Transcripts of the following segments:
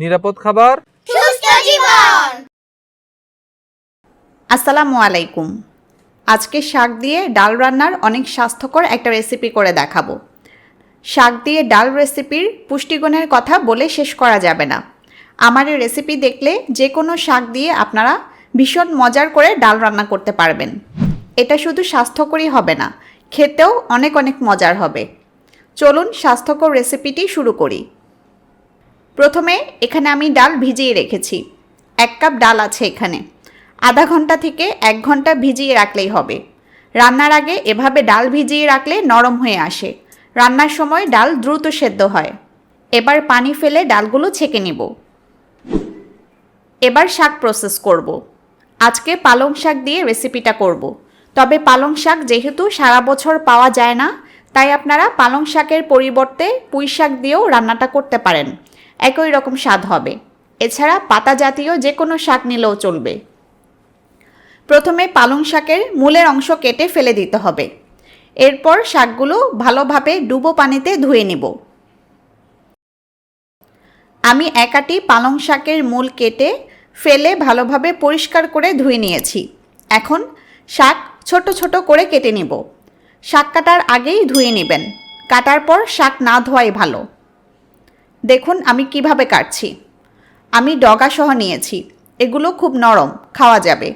নিরাপদ খাবার। সুস্থ জীবন। আসসালামু আলাইকুম। আজকে শাক দিয়ে ডাল রান্নার অনেক স্বাস্থ্যকর একটা রেসিপি করে দেখাবো। শাক দিয়ে ডাল রেসিপির পুষ্টিগুণের কথা বলে শেষ করা যাবে না। আমার এই রেসিপি দেখলে যে কোনো শাক দিয়ে আপনারা ভীষণ মজার করে ডাল রান্না করতে পারবেন। এটা শুধু স্বাস্থ্যকরই হবে না খেতেও অনেক অনেক মজার হবে। চলুন স্বাস্থ্যকর রেসিপিটি শুরু করি। প্রথমে এখানে আমি ডাল ভিজিয়ে রেখেছি। এক কাপ ডাল আছে এখানে। আধা ঘণ্টা থেকে এক ঘণ্টা ভিজিয়ে রাখলেই হবে। রান্নার আগে এভাবে ডাল ভিজিয়ে রাখলে নরম হয়ে আসে। রান্নার সময় ডাল দ্রুত সেদ্ধ হয়। এবার পানি ফেলে ডালগুলো ছেঁকে নিব। এবার শাক প্রসেস করব। আজকে পালং শাক দিয়ে রেসিপিটা করব। তবে পালং শাক যেহেতু সারা বছর পাওয়া যায় না, তাই আপনারা পালং শাকের পরিবর্তে পুঁই শাক দিয়েও রান্নাটা করতে পারেন। একই রকম স্বাদ হবে। এছাড়া পাতা জাতীয় যে কোনো শাক নিলেও চলবে। প্রথমে পালং শাকের মূলের অংশ কেটে ফেলে দিতে হবে। এরপর শাকগুলো ভালোভাবে ডুবো পানিতে ধুয়ে নিব। আমি একাটি পালং শাকের মূল কেটে ফেলে ভালোভাবে পরিষ্কার করে ধুয়ে নিয়েছি। এখন শাক ছোট ছোট করে কেটে নিব। শাক কাটার আগেই ধুয়ে নেবেন। কাটার পর শাক না ধোয়াই ভালো। দেখুন আমি কীভাবে কাটছি। আমি ডগা সহ নিয়েছি। এগুলো খুব নরম, খাওয়া যাবে।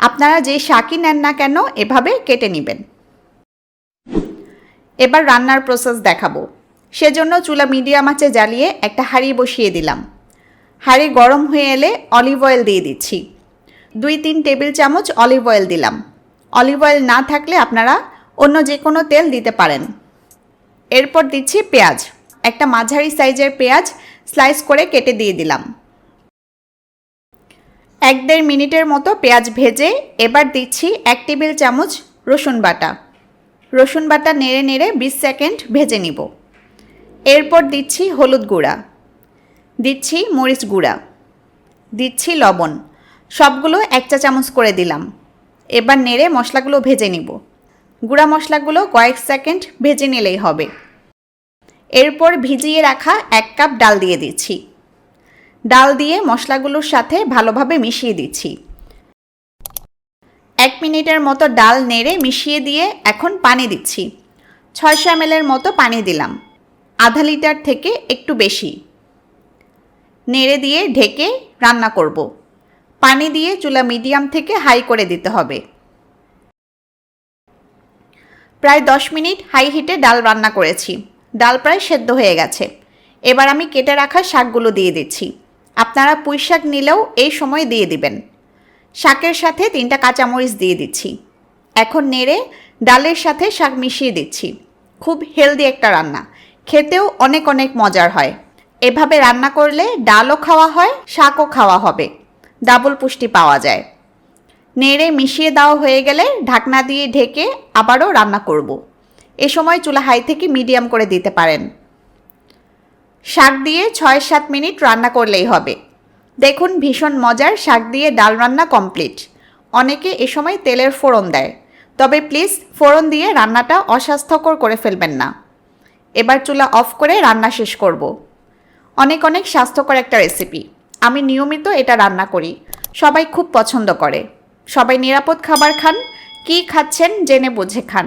আপনারা যে শাকই নেন না কেন, এভাবে কেটে নেবেন। এবার রান্নার প্রসেস দেখাবো। সেজন্য চুলা মিডিয়াম আঁচে জ্বালিয়ে একটা হাঁড়ি বসিয়ে দিলাম। হাঁড়ি গরম হয়ে এলে অলিভ অয়েল দিয়ে দিচ্ছি। দুই তিন টেবিল চামচ অলিভ অয়েল দিলাম। অলিভ অয়েল না থাকলে আপনারা অন্য যে কোনো তেল দিতে পারেন। এরপর দিচ্ছি পেঁয়াজ। একটা মাঝারি সাইজের পেঁয়াজ স্লাইস করে কেটে দিয়ে দিলাম। এক দেড় মিনিটের মতো পেঁয়াজ ভেজে এবার দিচ্ছি এক টেবিল চামচ রসুন বাটা। রসুন বাটা নেড়ে নেড়ে বিশ সেকেন্ড ভেজে নিব। এরপর দিচ্ছি হলুদ গুঁড়া। দিচ্ছি মরিচ গুঁড়া। দিচ্ছি লবণ। সবগুলো এক চা চামচ করে দিলাম। এবার নেড়ে মশলাগুলো ভেজে নিব। গুঁড়া মশলাগুলো কয়েক সেকেন্ড ভেজে নিলেই হবে। এরপর ভিজিয়ে রাখা এক কাপ ডাল দিয়ে দিচ্ছি। ডাল দিয়ে মশলাগুলোর সাথে ভালোভাবে মিশিয়ে দিচ্ছি। এক মিনিটের মতো ডাল নেড়ে মিশিয়ে দিয়ে এখন পানি দিচ্ছি। ছয়শো এর মতো পানি দিলাম। আধা লিটার থেকে একটু বেশি। নেড়ে দিয়ে ঢেকে রান্না করব। পানি দিয়ে চুলা মিডিয়াম থেকে হাই করে দিতে হবে। প্রায় দশ মিনিট হাই হিটে ডাল রান্না করেছি। ডাল প্রায় সেদ্ধ হয়ে গেছে। এবার আমি কেটে রাখা শাকগুলো দিয়ে দিচ্ছি। আপনারা পুঁই শাক নিলেও এই সময় দিয়ে দিবেন। শাকের সাথে তিনটা কাঁচামরিচ দিয়ে দিচ্ছি। এখন নেড়ে ডালের সাথে শাক মিশিয়ে দিচ্ছি। খুব হেলদি একটা রান্না। খেতেও অনেক অনেক মজার হয়। এভাবে রান্না করলে ডালও খাওয়া হয়, শাকও খাওয়া হবে। ডাবল পুষ্টি পাওয়া যায়। নেড়ে মিশিয়ে দেওয়া হয়ে গেলে ঢাকনা দিয়ে ঢেকে আবারও রান্না করব। এ সময় চুলা হাই থেকে মিডিয়াম করে দিতে পারেন। শাক দিয়ে ছয় সাত মিনিট রান্না করলেই হবে। দেখুন ভীষণ মজার শাক দিয়ে ডাল রান্না কমপ্লিট। অনেকে এ সময় তেলের ফোড়ন দেয়, তবে প্লিজ ফোড়ন দিয়ে রান্নাটা অস্বাস্থ্যকর করে ফেলবেন না। এবার চুলা অফ করে রান্না শেষ করব। অনেক অনেক স্বাস্থ্যকর একটা রেসিপি। আমি নিয়মিত এটা রান্না করি, সবাই খুব পছন্দ করে। সবাই নিরাপদ খাবার খান, কি খাচ্ছেন জেনে বুঝে খান।